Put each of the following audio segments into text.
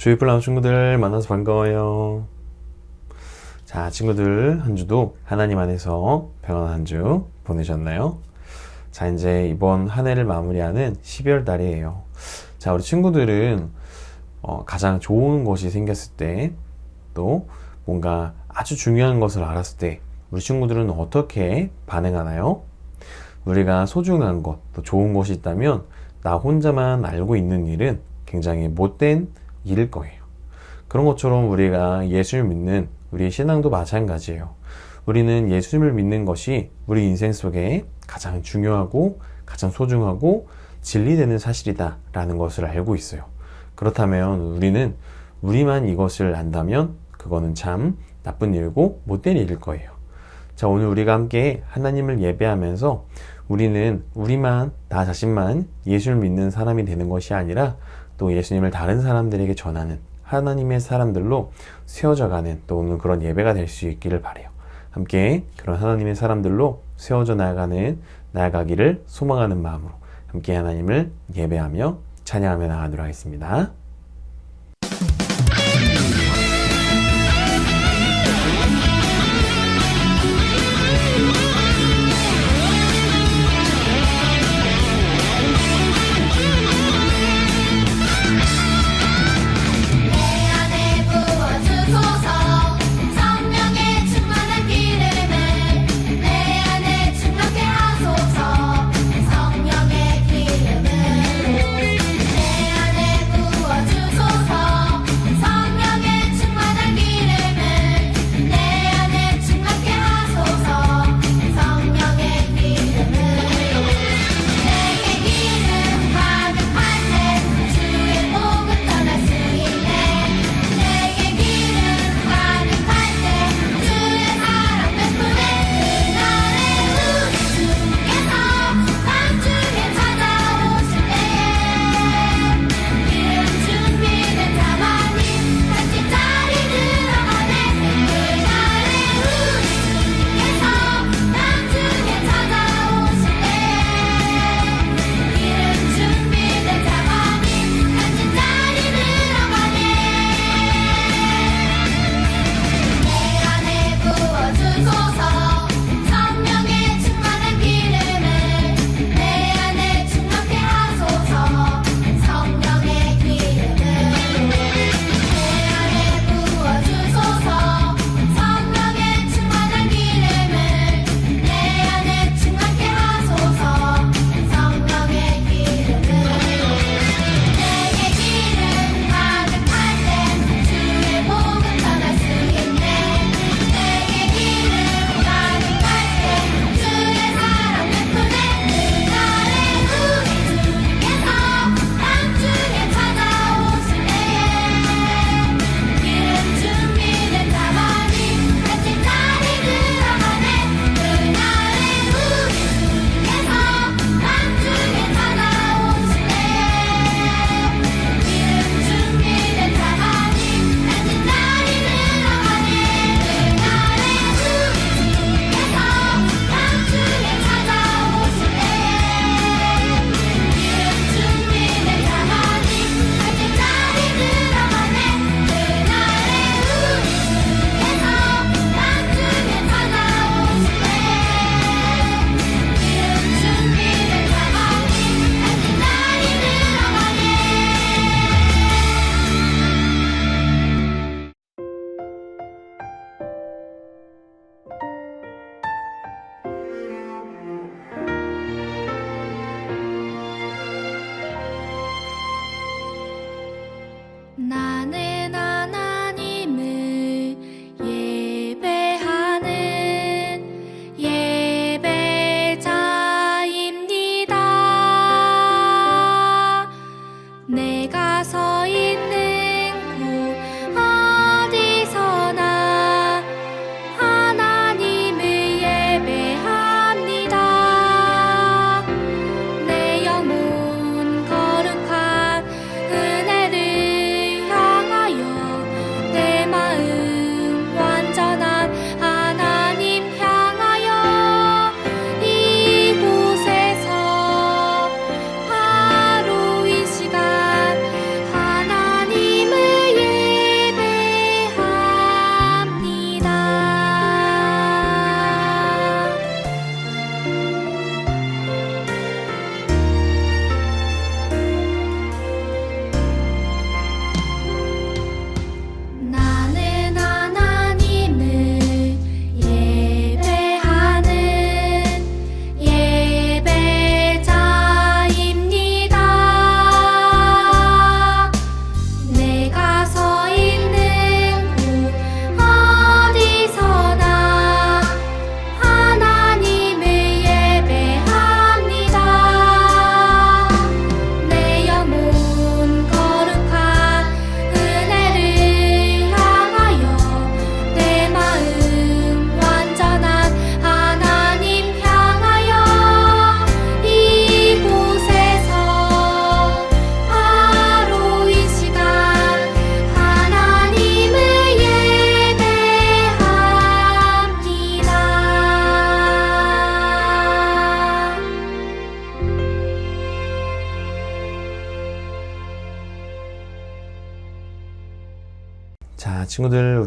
주입플라운 친구들 만나서 반가워요. 자, 친구들 한 주도 하나님 안에서 평안한 한 주 보내셨나요? 자, 이제 이번 한 해를 마무리하는 12월 달이에요. 자, 우리 친구들은 어, 가장 좋은 것이 생겼을 때, 또 뭔가 아주 중요한 것을 알았을 때, 우리 친구들은 어떻게 반응하나요? 우리가 소중한 것, 또 좋은 것이 있다면, 나 혼자만 알고 있는 일은 굉장히 못된 일일 거예요. 그런 것처럼 우리가 예수를 믿는 우리의 신앙도 마찬가지예요. 우리는 예수님을 믿는 것이 우리 인생 속에 가장 중요하고 가장 소중하고 진리되는 사실이다라는 것을 알고 있어요. 그렇다면 우리는 우리만 이것을 안다면 그거는 참 나쁜 일고 못된 일일 거예요. 자, 오늘 우리가 함께 하나님을 예배하면서 우리는 우리만, 나 자신만 예수를 믿는 사람이 되는 것이 아니라 또 예수님을 다른 사람들에게 전하는 하나님의 사람들로 세워져 가는 또 오늘 그런 예배가 될 수 있기를 바래요. 함께 그런 하나님의 사람들로 세워져 나가는 나아가기를 소망하는 마음으로 함께 하나님을 예배하며 찬양하며 나가도록 하겠습니다.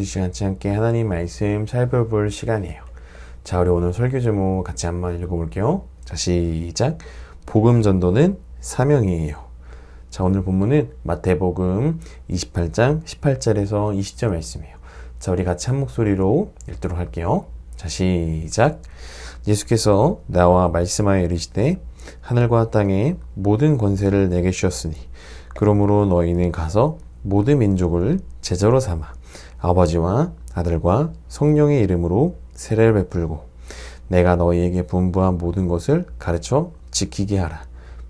우리 시간치 함께 하나님 말씀 살펴볼 시간이에요. 자, 우리 오늘 설교 제목 같이 한번 읽어볼게요. 자, 시작. 복음 전도는 사명이에요. 자, 오늘 본문은 마태복음 28장 18절에서 20절 말씀이에요. 자, 우리 같이 한 목소리로 읽도록 할게요. 자, 시작. 예수께서 나와 말씀하여 이르시되 하늘과 땅의 모든 권세를 내게 주셨으니 그러므로 너희는 가서 모든 민족을 제자로 삼아 아버지와 아들과 성령의 이름으로 세례를 베풀고 내가 너희에게 분부한 모든 것을 가르쳐 지키게 하라.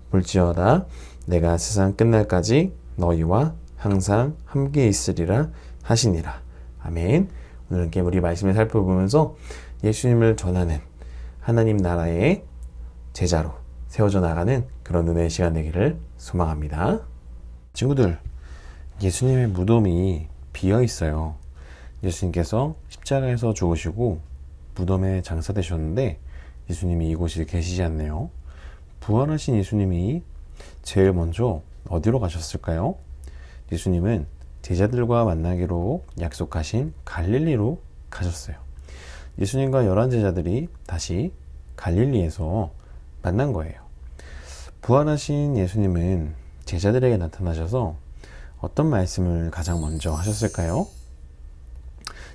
볼지어다 내가 세상 끝날까지 너희와 항상 함께 있으리라 하시니라. 아멘. 오늘 함께 우리 말씀을 살펴보면서 예수님을 전하는 하나님 나라의 제자로 세워져 나가는 그런 은혜의 시간 되기를 소망합니다. 친구들, 예수님의 무덤이 비어 있어요. 예수님께서 십자가에서 죽으시고 무덤에 장사되셨는데 예수님이 이곳에 계시지 않네요. 부활하신 예수님이 제일 먼저 어디로 가셨을까요? 예수님은 제자들과 만나기로 약속하신 갈릴리로 가셨어요. 예수님과 열한 제자들이 다시 갈릴리에서 만난 거예요. 부활하신 예수님은 제자들에게 나타나셔서 어떤 말씀을 가장 먼저 하셨을까요?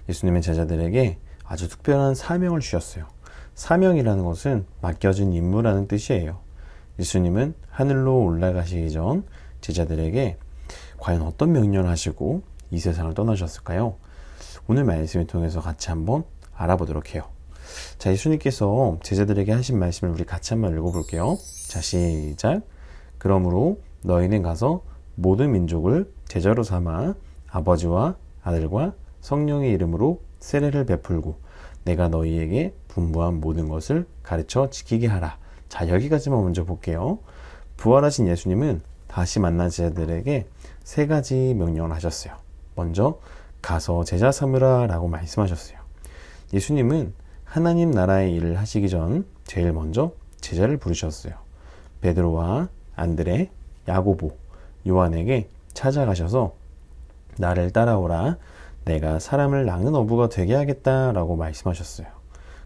예수님은 제자들에게 아주 특별한 사명을 주셨어요. 사명이라는 것은 맡겨진 임무라는 뜻이에요. 예수님은 하늘로 올라가시기 전 제자들에게 과연 어떤 명령을 하시고 이 세상을 떠나셨을까요? 오늘 말씀을 통해서 같이 한번 알아보도록 해요. 자, 예수님께서 제자들에게 하신 말씀을 우리 같이 한번 읽어볼게요. 자, 시작. 그러므로 너희는 가서 모든 민족을 제자로 삼아 아버지와 아들과 성령의 이름으로 세례를 베풀고 내가 너희에게 분부한 모든 것을 가르쳐 지키게 하라. 자, 여기까지만 먼저 볼게요. 부활하신 예수님은 다시 만난 제자들에게 세 가지 명령을 하셨어요. 먼저 가서 제자 삼으라 라고 말씀하셨어요. 예수님은 하나님 나라의 일을 하시기 전 제일 먼저 제자를 부르셨어요. 베드로와 안드레, 야고보, 요한에게 찾아가셔서 나를 따라오라. 내가 사람을 낚는 어부가 되게 하겠다라고 말씀하셨어요.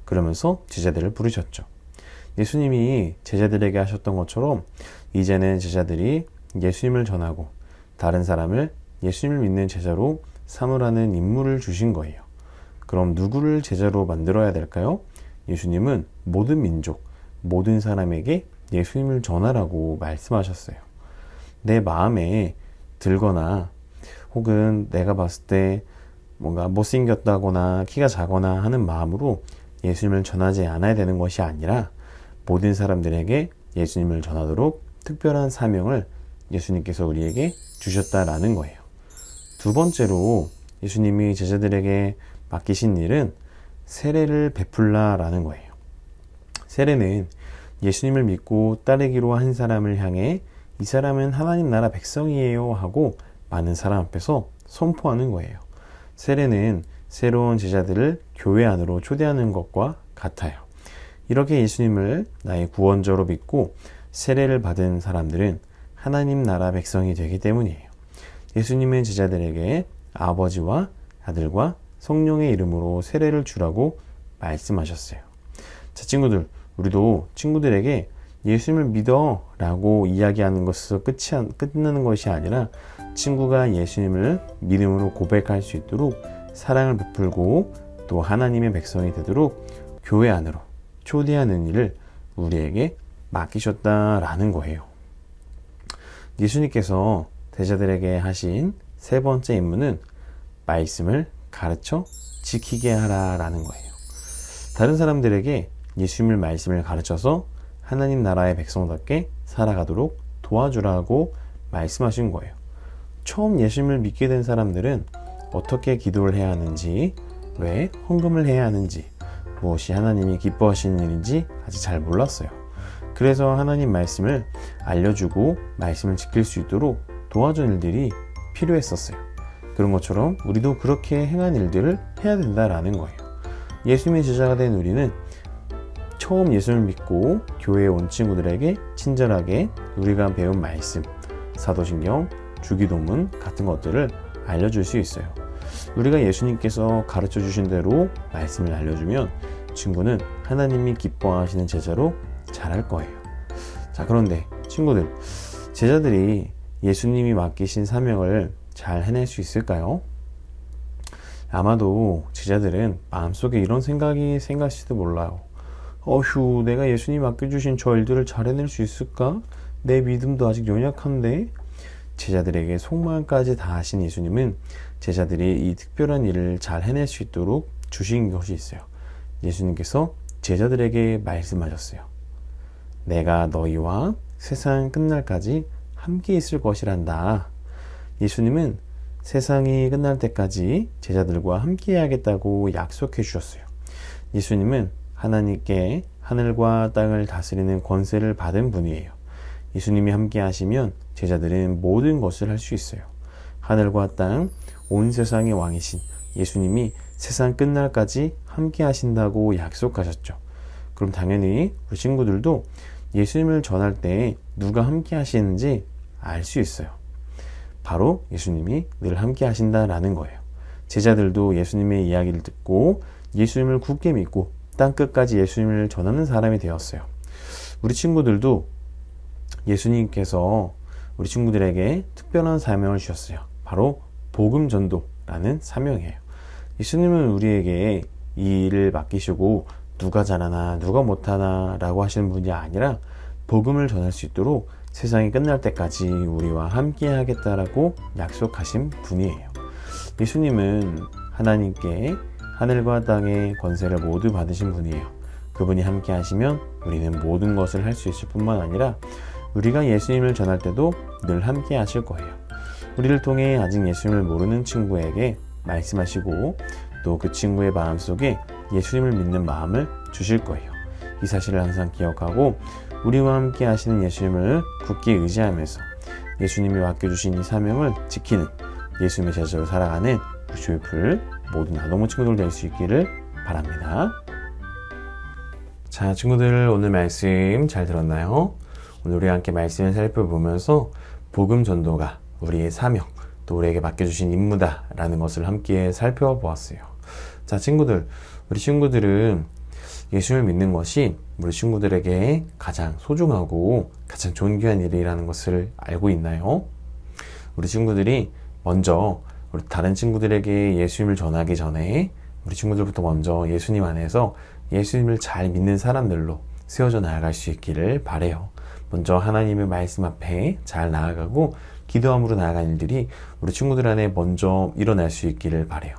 그러면서 제자들을 부르셨죠. 예수님이 제자들에게 하셨던 것처럼 이제는 제자들이 예수님을 전하고 다른 사람을 예수님을 믿는 제자로 삼으라는 임무를 주신 거예요. 그럼 누구를 제자로 만들어야 될까요? 예수님은 모든 민족, 모든 사람에게 예수님을 전하라고 말씀하셨어요. 내 마음에 들거나 혹은 내가 봤을 때 뭔가 못생겼다거나 키가 작거나 하는 마음으로 예수님을 전하지 않아야 되는 것이 아니라 모든 사람들에게 예수님을 전하도록 특별한 사명을 예수님께서 우리에게 주셨다라는 거예요. 두 번째로 예수님이 제자들에게 맡기신 일은 세례를 베풀라라는 거예요. 세례는 예수님을 믿고 따르기로 한 사람을 향해 이 사람은 하나님 나라 백성이에요 하고 많은 사람 앞에서 선포하는 거예요. 세례는 새로운 제자들을 교회 안으로 초대하는 것과 같아요. 이렇게 예수님을 나의 구원자로 믿고 세례를 받은 사람들은 하나님 나라 백성이 되기 때문이에요. 예수님은 제자들에게 아버지와 아들과 성령의 이름으로 세례를 주라고 말씀하셨어요. 자, 친구들, 우리도 친구들에게 예수님을 믿어 라고 이야기하는 것에서 끝이, 안- 끝나는 것이 아니라 친구가 예수님을 믿음으로 고백할 수 있도록 사랑을 베풀고 또 하나님의 백성이 되도록 교회 안으로 초대하는 일을 우리에게 맡기셨다라는 거예요. 예수님께서 제자들에게 하신 세 번째 임무는 말씀을 가르쳐 지키게 하라라는 거예요. 다른 사람들에게 예수님을 말씀을 가르쳐서 하나님 나라의 백성답게 살아가도록 도와주라고 말씀하신 거예요. 처음 예수님을 믿게 된 사람들은 어떻게 기도를 해야 하는지, 왜 헌금을 해야 하는지, 무엇이 하나님이 기뻐하시는 일인지 아직 잘 몰랐어요. 그래서 하나님 말씀을 알려주고 말씀을 지킬 수 있도록 도와준 일들이 필요했었어요. 그런 것처럼 우리도 그렇게 행한 일들을 해야 된다라는 거예요. 예수님의 제자가 된 우리는 처음 예수를 믿고 교회에 온 친구들에게 친절하게 우리가 배운 말씀, 사도신경, 주기도문 같은 것들을 알려줄 수 있어요. 우리가 예수님께서 가르쳐 주신 대로 말씀을 알려주면 친구는 하나님이 기뻐하시는 제자로 자랄 거예요. 자, 그런데 친구들, 제자들이 예수님이 맡기신 사명을 잘 해낼 수 있을까요? 아마도 제자들은 마음속에 이런 생각이 생각할지도 몰라요. 어휴, 내가 예수님 맡겨주신 저 일들을 잘 해낼 수 있을까? 내 믿음도 아직 연약한데? 제자들에게 속마음까지 다 하신 예수님은 제자들이 이 특별한 일을 잘 해낼 수 있도록 주신 것이 있어요. 예수님께서 제자들에게 말씀하셨어요. 내가 너희와 세상 끝날까지 함께 있을 것이란다. 예수님은 세상이 끝날 때까지 제자들과 함께 해야겠다고 약속해 주셨어요. 예수님은 하나님께 하늘과 땅을 다스리는 권세를 받은 분이에요. 예수님이 함께 하시면 제자들은 모든 것을 할 수 있어요. 하늘과 땅, 온 세상의 왕이신 예수님이 세상 끝날까지 함께 하신다고 약속하셨죠. 그럼 당연히 우리 친구들도 예수님을 전할 때 누가 함께 하시는지 알 수 있어요. 바로 예수님이 늘 함께 하신다라는 거예요. 제자들도 예수님의 이야기를 듣고 예수님을 굳게 믿고 땅 끝까지 예수님을 전하는 사람이 되었어요. 우리 친구들도 예수님께서 우리 친구들에게 특별한 사명을 주셨어요. 바로 복음 전도라는 사명이에요. 예수님은 우리에게 이 일을 맡기시고 누가 잘하나 누가 못하나 라고 하시는 분이 아니라 복음을 전할 수 있도록 세상이 끝날 때까지 우리와 함께 하겠다라고 약속하신 분이에요. 예수님은 하나님께 하늘과 땅의 권세를 모두 받으신 분이에요. 그분이 함께 하시면 우리는 모든 것을 할 수 있을 뿐만 아니라 우리가 예수님을 전할 때도 늘 함께 하실 거예요. 우리를 통해 아직 예수님을 모르는 친구에게 말씀하시고 또 그 친구의 마음 속에 예수님을 믿는 마음을 주실 거예요. 이 사실을 항상 기억하고 우리와 함께 하시는 예수님을 굳게 의지하면서 예수님이 맡겨주신 이 사명을 지키는 예수님의 제자로 살아가는 조이풀 모든 아동부 친구들 될 수 있기를 바랍니다. 자, 친구들 오늘 말씀 잘 들었나요? 오늘 우리 함께 말씀을 살펴보면서 복음 전도가 우리의 사명, 또 우리에게 맡겨주신 임무다라는 것을 함께 살펴보았어요. 자, 친구들, 우리 친구들은 예수를 믿는 것이 우리 친구들에게 가장 소중하고 가장 존귀한 일이라는 것을 알고 있나요? 우리 친구들이 먼저 우리 다른 친구들에게 예수님을 전하기 전에 우리 친구들부터 먼저 예수님 안에서 예수님을 잘 믿는 사람들로 세워져 나아갈 수 있기를 바래요. 먼저 하나님의 말씀 앞에 잘 나아가고 기도함으로 나아가는 일들이 우리 친구들 안에 먼저 일어날 수 있기를 바래요.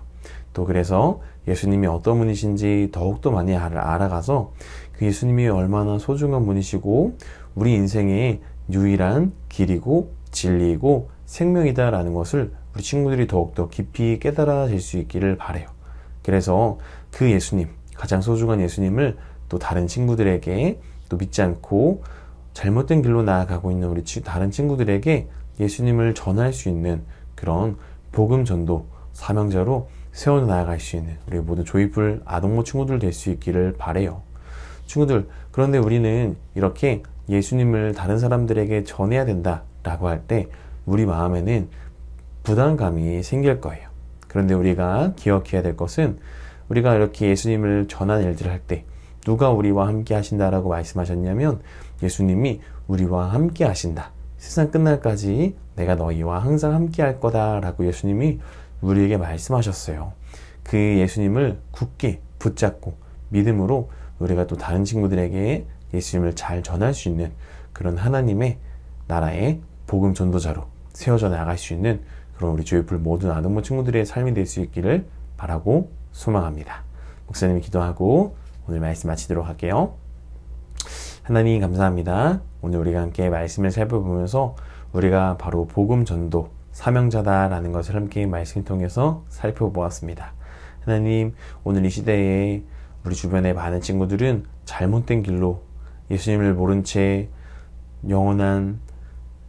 또 그래서 예수님이 어떤 분이신지 더욱더 많이 알아- 알아가서 그 예수님이 얼마나 소중한 분이시고 우리 인생의 유일한 길이고 진리이고 생명이다라는 것을 우리 친구들이 더욱더 깊이 깨달아질 수 있기를 바래요. 그래서 그 예수님, 가장 소중한 예수님을 또 다른 친구들에게 또 믿지 않고 잘못된 길로 나아가고 있는 우리 치- 다른 친구들에게 예수님을 전할 수 있는 그런 복음 전도 사명자로 세워 나아갈 수 있는 우리 모든 조이풀 아동모 친구들 될 수 있기를 바래요. 친구들, 그런데 우리는 이렇게 예수님을 다른 사람들에게 전해야 된다라고 할 때 우리 마음에는 부담감이 생길 거예요. 그런데 우리가 기억해야 될 것은 우리가 이렇게 예수님을 전하는 일들을 할 때 누가 우리와 함께 하신다라고 말씀하셨냐면 예수님이 우리와 함께 하신다. 세상 끝날까지 내가 너희와 항상 함께 할 거다라고 예수님이 우리에게 말씀하셨어요. 그 예수님을 굳게 붙잡고 믿음으로 우리가 또 다른 친구들에게 예수님을 잘 전할 수 있는 그런 하나님의 나라의 복음 전도자로 세워져 나갈 수 있는 그런 우리 조이풀 모든 아동모 친구들의 삶이 될 수 있기를 바라고 소망합니다. 목사님이 기도하고 오늘 말씀 마치도록 할게요. 하나님 감사합니다. 오늘 우리가 함께 말씀을 살펴보면서 우리가 바로 복음 전도 사명자다라는 것을 함께 말씀 통해서 살펴보았습니다. 하나님 오늘 이 시대에 우리 주변의 많은 친구들은 잘못된 길로 예수님을 모른 채 영원한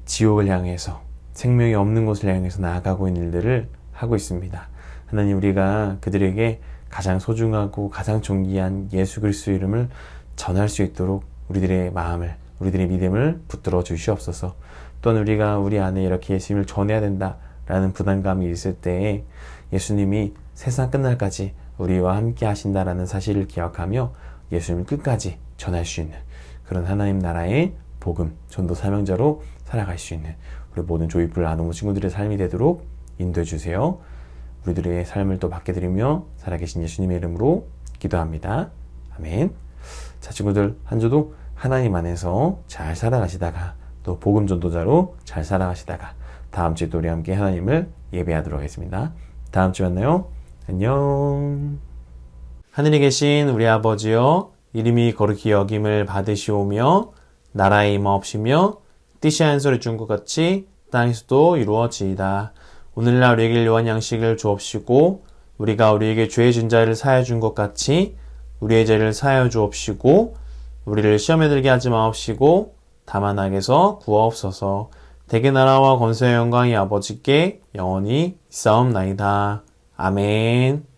지옥을 향해서 생명이 없는 곳을 향해서 나아가고 있는 일들을 하고 있습니다. 하나님 우리가 그들에게 가장 소중하고 가장 존귀한 예수 그리스도 이름을 전할 수 있도록 우리들의 마음을 우리들의 믿음을 붙들어 주시옵소서. 또한 우리가 우리 안에 이렇게 예수님을 전해야 된다라는 라는 부담감이 있을 때 예수님이 세상 끝날까지 우리와 함께 하신다라는 사실을 기억하며 예수님을 끝까지 전할 수 있는 그런 하나님 나라의 복음, 전도 사명자로 살아갈 수 있는 우리 모든 조이풀 아노모 친구들의 삶이 되도록 인도해 주세요. 우리들의 삶을 또 받게 드리며 살아계신 예수님의 이름으로 기도합니다. 아멘. 자, 친구들, 한 주도 하나님 안에서 잘 살아가시다가 또 복음 전도자로 잘 살아가시다가 다음 주에 또 우리 함께 하나님을 예배하도록 하겠습니다. 다음 주에 만나요. 안녕. 하늘에 계신 우리 아버지여, 이름이 거룩히 여김을 받으시오며, 나라의 임하옵시며, 뜻이 한 소리 준것 같이 땅에서도 이루어지이다. 오늘날 우리에게 요한 양식을 주옵시고, 우리가 우리에게 죄의 진 자를 사해 준 것 같이 우리의 죄를 사하여 주옵시고, 우리를 시험에 들게 하지 마옵시고, 다만 악에서 구하옵소서. 대개 나라와 권세의 영광이 아버지께 영원히 있사옵나이다. 아멘.